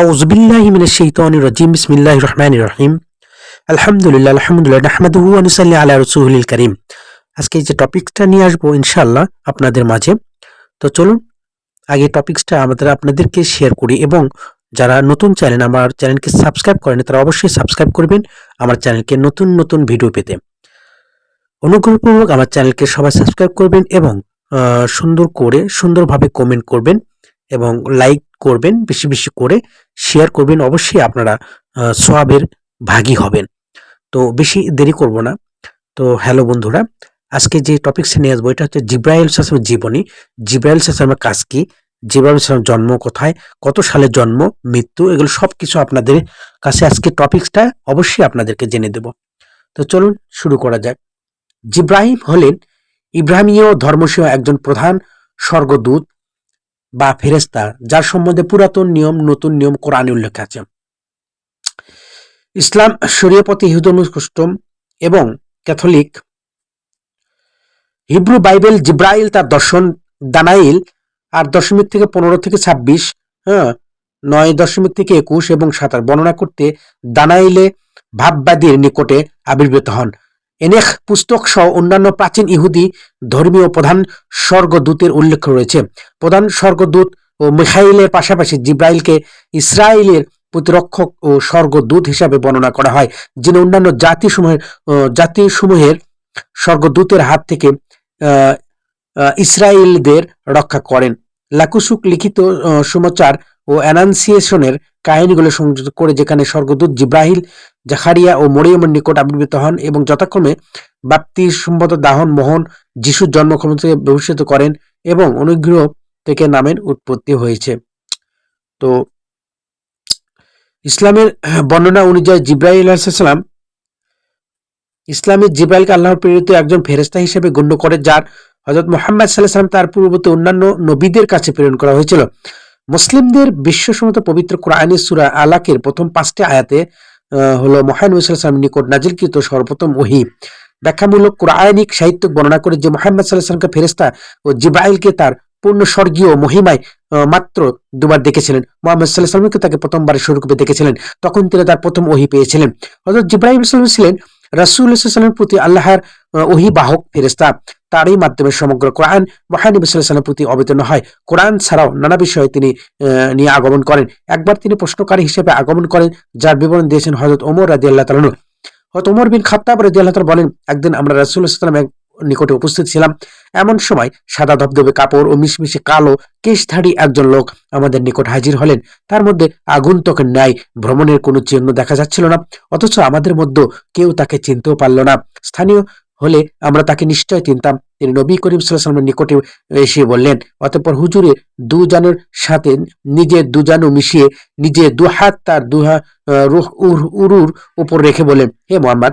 আউজবিল্লাহিমিনশাইতানিরাজিম বিসমিল্লাহির রহমানির রহিম। আলহামদুলিল্লাহ আলহামদুলিল্লাহ, নাহমাদুহু ওয়া নুসাল্লি আলা রাসূলিল কারীম। আজকে যে টপিকসটা নিয়ে আসব ইনশাআল্লাহ আপনাদের মাঝে। তো চলুন, আগে টপিকসটা আমাদের আপনাদেরকে শেয়ার করি এবং যারা নতুন চ্যানেল, আমার চ্যানেলকে সাবস্ক্রাইব করেন তারা অবশ্যই সাবস্ক্রাইব করবেন আমার চ্যানেলকে নতুন নতুন ভিডিও পেতে। অনুগ্রহপূর্বক আমার চ্যানেলকে সবাই সাবস্ক্রাইব করবেন এবং সুন্দর করে, সুন্দরভাবে কমেন্ট করবেন এবং লাইক করবেন, বেশি বেশি করে শেয়ার করবেন, অবশ্যই আপনারা সোয়াবের ভাগী হবেন। তো বেশি দেরি করব না। তো হ্যালো বন্ধুরা, আজকে যে টপিকস নিয়ে আসব, এটা হচ্ছে জিব্রাইল সাসমের জীবনী। জিব্রাইল সাসমের কাজ কি? জিব্রাইল সাসমের জন্ম কোথায়? কত সালে জন্ম? মৃত্যু? এগুলো সব কিছু আপনাদের কাছে আজকে টপিকসটা অবশ্যই আপনাদেরকে জেনে দেব। তো চলুন শুরু করা যাক। জিব্রাহিম হলেন ইব্রাহিমীয় ধর্মসীয় একজন প্রধান স্বর্গদূত। বা ফেরেস্তা যার সম্বন্ধে পুরাতন নিয়ম, নতুন নিয়ম কোরআনে উল্লেখ আছে। ইসলাম শরীয়পতি ইহুদম কুষ্টম এবং ক্যাথলিক। হিব্রু বাইবেল জিব্রাইল তার দর্শন, দানাইল আর দশমিক থেকে পনেরো থেকে ছাব্বিশ হ্যাঁ নয় দশমিক থেকে একুশ এবং সাতার বর্ণনা করতে দানাইলে ভাববাদীর নিকটে আবির্ভূত হন। এনেখ পুস্তক সহ অন্যান্য প্রাচীন ইহুদি ধর্মীয় প্রধান স্বর্গদূতের উল্লেখ রয়েছে। প্রধান স্বর্গদূত ও মিখাইলের পাশাপাশি জিব্রাইলকে ইসরায়েলের প্রতিরক্ষক ও স্বর্গদূত হিসাবে বর্ণনা করা হয়, যিনি অন্যান্য জাতিসমূহের জাতিসমূহের স্বর্গদূতের হাত থেকে ইসরায়েলদের রক্ষা করেন। লাকুসুক লিখিত সমাচার ও অ্যানান্সিয়েশনের কাহিনীগুলো সংযুক্ত করে যেখানে স্বর্গদূত জিব্রাহিল, জাকারিয়া ও মরিয়মের নিকট আবির্ভূত হন এবং যথাক্রমে বাপ্তি সম্মত দাহন মোহন যিশুর জন্ম থেকে ভবিষ্যৎ করেন এবং অনুগ্রহ থেকে নামের উৎপত্তি হয়েছে। তো ইসলামের বর্ণনা অনুযায়ী জিব্রাহিল আলাইসাল্লাম ইসলামের জিব্রাইলকে আল্লাহর প্রেরিত একজন ফেরেস্তা হিসেবে গণ্য করে, যার হজরত মোহাম্মদ সাল্লাহ সাল্লাম তার পূর্ববর্তী অন্যান্য নবীদের কাছে প্রেরণ করা হয়েছিল। মুসলিমদের বিশ্বসম্মত পবিত্র কোরআনী সুরা আলাকের প্রথম পাঁচটি আয়াতে হলো মহানবী সাল্লাম নিকট নাজিলকৃত সর্বপ্রথম ওহি। ব্যাখ্যামূলক কোরআনিক সাহিত্য বর্ণনা করে যে মোহাম্মদ সাল্লাহ সাল্লামকে ফেরেস্তা ও জিব্রাইলকে তার পূর্ণ স্বর্গীয় মহিমায় মাত্র দুবার দেখেছিলেন। মোহাম্মদ সাল্লাহ সাল্লামকে তাকে প্রথমবার স্বরূপে দেখেছিলেন। তখন তিনি তার প্রথম ওহি পেয়েছিলেন। হজরত জিব্রাহিম সাল্লাম ছিলেন রাসুল সাল্লামের প্রতি আল্লাহর ওহি বাহক ফেরেস্তা তারই মাধ্যমে সমগ্র কোরআন মহানবী সাল্লামের প্রতি অবতীর্ণ হয়। কোরআন ছাড়াও নানা বিষয়ে তিনি নিয়ে আগমন করেন। একবার তিনি প্রশ্নকারী হিসেবে আগমন করেন, যার বিবরণ দিয়েছেন হজরত ওমর রাজি আল্লাহ তালন হয়তো ওমর বিন খাত্তাব রাজি আল্লাহ বলেন, একদিন আমরা রাসুল সাল্লাম নিকটে উপস্থিত ছিলাম। এমন সময় সাদা ধবধবে কাপড় ও মিশমিশে কালো কেশধারী একজন লোক আমাদের নিকট হাজির হলেন। তার মধ্যে আগন্তুকের ন্যায় ভ্রমণের কোনো চিহ্ন দেখা যাচ্ছিল না, অথচ আমাদের মধ্যে কেউ তাকে চিনতেও পারল না। স্থানীয় হলে আমরা তাকে নিশ্চয় চিনতাম। তিনি নবী করিম সাল্লামের নিকটে এসে বললেন, অতঃপর হুজুরে দুজানের সাথে নিজের দুজানু মিশিয়ে নিজে দুহাত তার দুহা রুহ, উর- উরুর উপর রেখে বলেন হে মোহাম্মদ,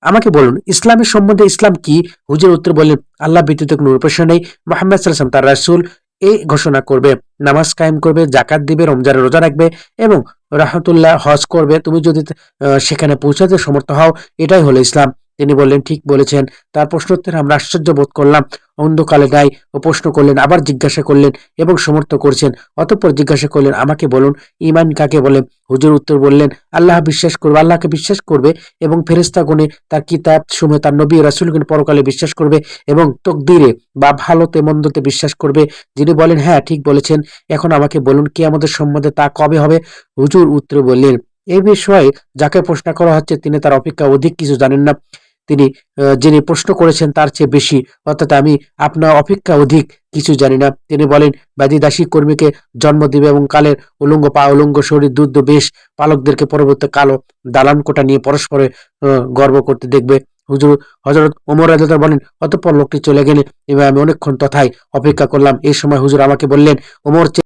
আমাকে বলুন, ইসলামের সম্বন্ধে ইসলাম কি? হুজুর উত্তর বললেন, আল্লাহ ব্যতীত কোনো উপাস্য নেই। মোহাম্মদ সাল্লাম তার রাসূল, এই ঘোষণা করবে, নামাজ কায়েম করবে জাকাত দিবে রমজানের রোজা রাখবে এবং রাহতুল্লাহ হজ করবে। তুমি যদি সেখানে পৌঁছাতে সমর্থ হও, এটাই হলো ইসলাম। তিনি বললেন, ঠিক বলেছেন। তার প্রশ্নোত্তরে আমরা আশ্চর্য বোধ করলাম। অন্ধকালে নাই ও প্রশ্ন করলেন, আবার জিজ্ঞাসা করলেন এবং সমর্থ করছেন। অতঃপর জিজ্ঞাসা করলেন, আমাকে বলুন ইমান কাকে বলে? হুজুর উত্তর বললেন, আল্লাহ বিশ্বাস করবে, আল্লাহকে বিশ্বাস করবে এবং ফেরেস্তাগণে তার কিতাব সময় তার নবী রাসুলগণ পরকালে বিশ্বাস করবে এবং তকদিরে বা ভালোতে মন্দতে বিশ্বাস করবে। যিনি বলেন হ্যাঁ ঠিক বলেছেন। এখন আমাকে বলুন কি আমাদের সম্বন্ধে তা কবে হবে? হুজুর উত্তর বললেন এই বিষয়ে যাকে প্রশ্ন করা হচ্ছে, তিনি তার অপেক্ষা অধিক কিছু জানেন না। তিনি যিনি প্রশ্ন করেছেন তার চেয়ে বেশি। অর্থাৎ আমি আপনার অপেক্ষা অধিক কিছু জানি না। তিনি বলেন, ব্যাধি দাসী কর্মীকে জন্ম দিবে এবং কালের উলঙ্গ পা, উলঙ্গ শরীর, দুধ বেশ পালকদেরকে পরবর্তী কালো দালান কোটা নিয়ে পরস্পরে গর্ব করতে দেখবে। হুজুর হজরত ওমর রাজা বলেন, অতঃপর লোকটি চলে গেলে এবার আমি অনেকক্ষণ তথায় অপেক্ষা করলাম। এই সময় হুজুর আমাকে বললেন, ওমর